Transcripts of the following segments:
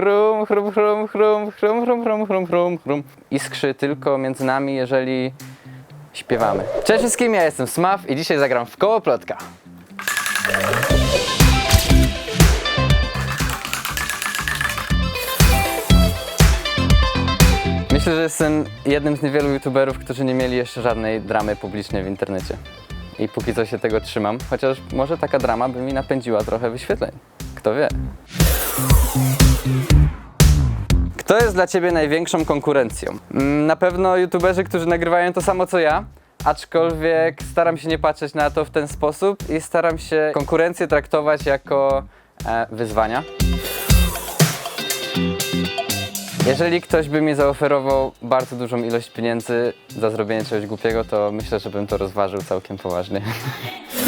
chrum, chrum, chrum, chrum, chrum, chrum, chrum, chrum, chrum, chrum. Iskrzy tylko między nami, jeżeli śpiewamy. Cześć wszystkim, ja jestem Smaf i dzisiaj zagram w koło plotka. Myślę, że jestem jednym z niewielu youtuberów, którzy nie mieli jeszcze żadnej dramy publicznej w internecie. I póki co się tego trzymam, chociaż może taka drama by mi napędziła trochę wyświetleń. Kto wie? Kto jest dla Ciebie największą konkurencją? Mm, Na pewno youtuberzy, którzy nagrywają to samo co ja, aczkolwiek staram się nie patrzeć na to w ten sposób i staram się konkurencję traktować jako e, wyzwania. Jeżeli ktoś by mi zaoferował bardzo dużą ilość pieniędzy za zrobienie czegoś głupiego, to myślę, że bym to rozważył całkiem poważnie.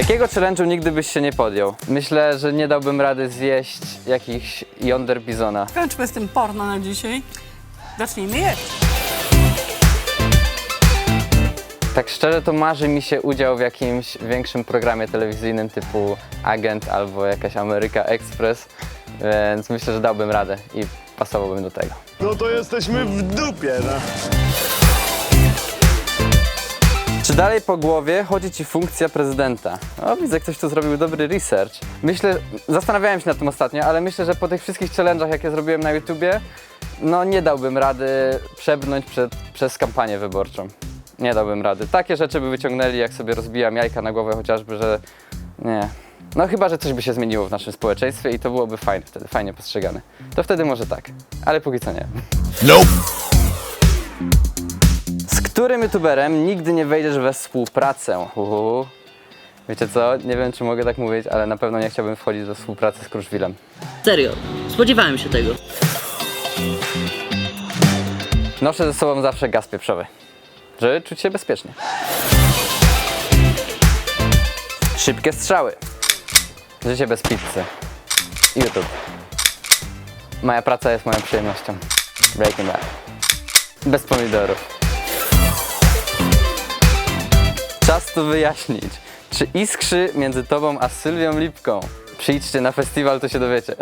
Jakiego challenge'u nigdy byś się nie podjął? Myślę, że nie dałbym rady zjeść jakichś yonder bizona. Kończmy z tym porno na dzisiaj. Zacznijmy jeść. Tak szczerze to marzy mi się udział w jakimś większym programie telewizyjnym typu Agent albo jakaś Ameryka Express, więc myślę, że dałbym radę i pasowałbym do tego. No to jesteśmy w dupie, no. Dalej po głowie chodzi ci funkcja prezydenta? O, widzę, ktoś tu zrobił dobry research. Myślę, zastanawiałem się nad tym ostatnio, ale myślę, że po tych wszystkich challenge'ach, jakie zrobiłem na YouTubie, no nie dałbym rady przebrnąć przed, przez kampanię wyborczą. Nie dałbym rady. Takie rzeczy by wyciągnęli, jak sobie rozbijam jajka na głowę chociażby, że nie. No chyba, że coś by się zmieniło w naszym społeczeństwie i to byłoby fajne wtedy, fajnie postrzegane. To wtedy może tak, ale póki co nie. Z którym youtuberem nigdy nie wejdziesz we współpracę? Uhu. Wiecie co? Nie wiem, czy mogę tak mówić, ale na pewno nie chciałbym wchodzić do współpracy z Kruszwilem. Serio, spodziewałem się tego. Noszę ze sobą zawsze gaz pieprzowy, żeby czuć się bezpiecznie. Szybkie strzały. Życie bez pizzy. YouTube. Moja praca jest moją przyjemnością. Breaking Bad. Bez pomidorów. Czas to wyjaśnić. Czy iskrzy między tobą a Sylwią Lipką? Przyjdźcie na festiwal, to się dowiecie.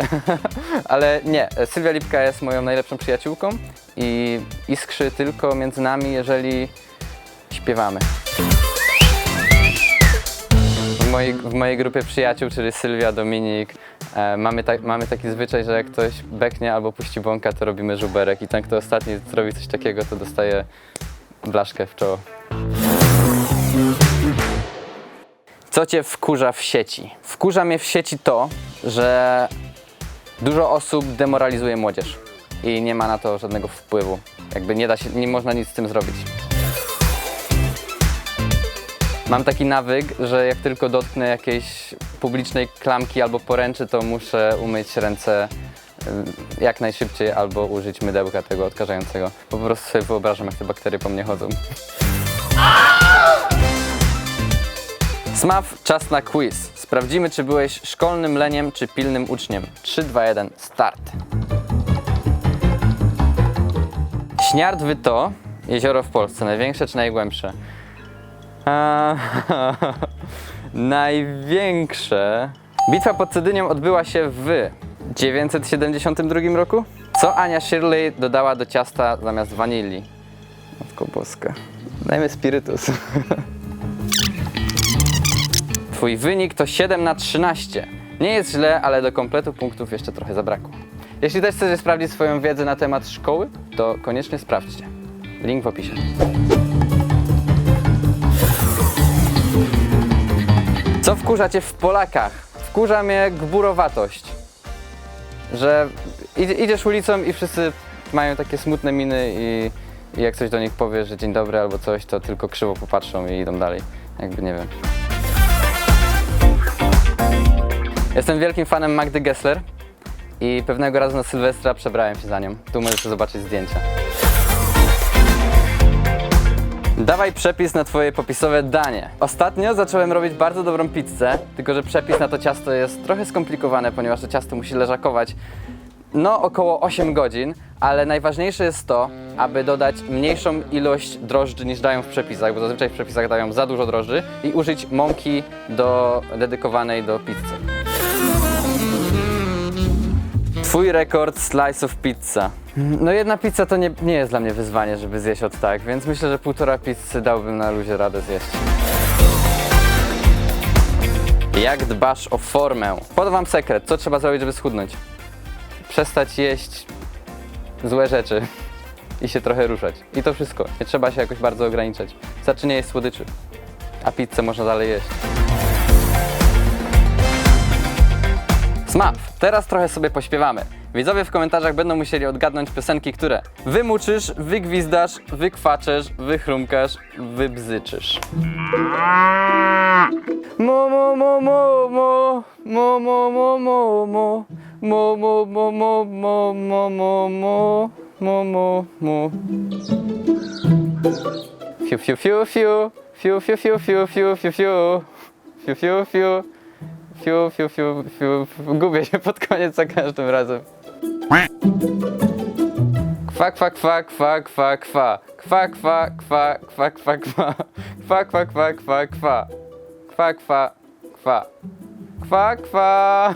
Ale nie, Sylwia Lipka jest moją najlepszą przyjaciółką i iskrzy tylko między nami, jeżeli śpiewamy. W mojej, w mojej grupie przyjaciół, czyli Sylwia, Dominik, e, mamy, ta, mamy taki zwyczaj, że jak ktoś beknie albo puści bąka, to robimy żuberek i ten, kto ostatni zrobi coś takiego, to dostaje blaszkę w czoło. Co cię wkurza w sieci? Wkurza mnie w sieci to, że dużo osób demoralizuje młodzież i nie ma na to żadnego wpływu. Jakby nie da się, nie można nic z tym zrobić. Mam taki nawyk, że jak tylko dotknę jakiejś publicznej klamki albo poręczy, to muszę umyć ręce jak najszybciej albo użyć mydełka tego odkażającego. Po prostu sobie wyobrażam, jak te bakterie po mnie chodzą. Smaf, czas na quiz. Sprawdzimy, czy byłeś szkolnym leniem, czy pilnym uczniem. 3, 2, 1, start. Śniardwy to jezioro w Polsce. Największe czy najgłębsze? A, największe. Bitwa pod Cedynią odbyła się w 972 roku. Co Ania Shirley dodała do ciasta zamiast wanilii? Matko boska. Dajmy spirytus. Twój wynik to 7 na 13. Nie jest źle, ale do kompletu punktów jeszcze trochę zabrakło. Jeśli też chcecie sprawdzić swoją wiedzę na temat szkoły, to koniecznie sprawdźcie. Link w opisie. Co wkurza cię w Polakach? Wkurza mnie gburowatość. Że id- idziesz ulicą i wszyscy mają takie smutne miny i, i jak coś do nich powiesz, że dzień dobry albo coś, to tylko krzywo popatrzą i idą dalej. Jakby nie wiem. Jestem wielkim fanem Magdy Gessler i pewnego razu na Sylwestra przebrałem się za nią. Tu możesz zobaczyć zdjęcia. Dawaj przepis na twoje popisowe danie. Ostatnio zacząłem robić bardzo dobrą pizzę, tylko że przepis na to ciasto jest trochę skomplikowane, ponieważ to ciasto musi leżakować no około 8 godzin, ale najważniejsze jest to, aby dodać mniejszą ilość drożdży niż dają w przepisach, bo zazwyczaj w przepisach dają za dużo drożdży i użyć mąki do, dedykowanej do pizzy. Twój rekord slice of pizza. No jedna pizza to nie, nie jest dla mnie wyzwanie, żeby zjeść od tak, więc myślę, że półtora pizzy dałbym na luzie radę zjeść. Jak dbasz o formę? Podam wam sekret, co trzeba zrobić, żeby schudnąć? Przestać jeść złe rzeczy i się trochę ruszać. I to wszystko. Nie trzeba się jakoś bardzo ograniczać. Wystarczy nie jeść słodyczy. A pizzę można dalej jeść. Smap! Teraz trochę sobie pośpiewamy. Widzowie w komentarzach będą musieli odgadnąć piosenki, które wymuczysz, wygwizdasz, wykwaczesz, wychrumkasz, wybzyczysz. Mo mo mo mo mo mo mo mo mo mo mo mo mo mo mo mo mo mo mo mo Fiu fiu fiu fiu fiu fiu fiu fiu fiu fiu fiu fiu fiu fiu Fiu, fiu, fiu, fiu, fiu. Gubię się pod koniec za każdym razem. Kwa, kwa, kwa, kwa, kwa, kwa. Kwa, kwa, kwa, kwa, kwa, kwa. Kwa, kwa, kwa, kwa, kwa. Kwa, kwa, kwa. Kwa, kwa.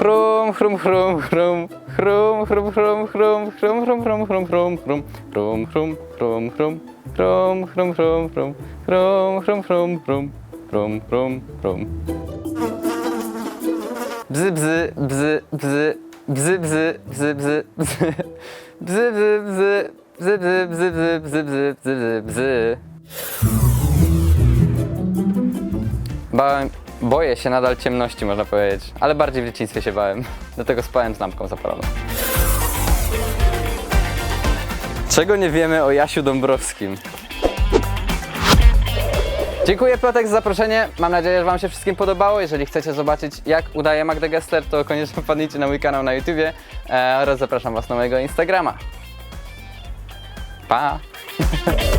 Chrum, chrum, chrum, chrum. Chrum, chrum, chrum, chrum. Chrum, chrum, chrum, chrum, chrum, chrum. Chrum, chrum, chrum, chrum. Chrum, chrum, chrum, chrum. Chrum, chrum, chrum, chrum. Chrum, chrum, chrum. Bzy, bzy, bzy, bzy. Bzy, bzy, bzy, bzy, bzy. Bzy, bzy, bzy. Bzy, bzy, bzy, bzy, bzy, bzy, bzy, bzy, bzy. Boję się nadal ciemności, można powiedzieć, ale bardziej w dzieciństwie się bałem. Dlatego spałem z lampką zapaloną. Czego nie wiemy o Jasiu Dąbrowskim? Dziękuję Piotrek za zaproszenie. Mam nadzieję, że Wam się wszystkim podobało. Jeżeli chcecie zobaczyć, jak udaje Magda Gessler, to koniecznie wpadnijcie na mój kanał na YouTubie e, oraz zapraszam Was na mojego Instagrama. Pa!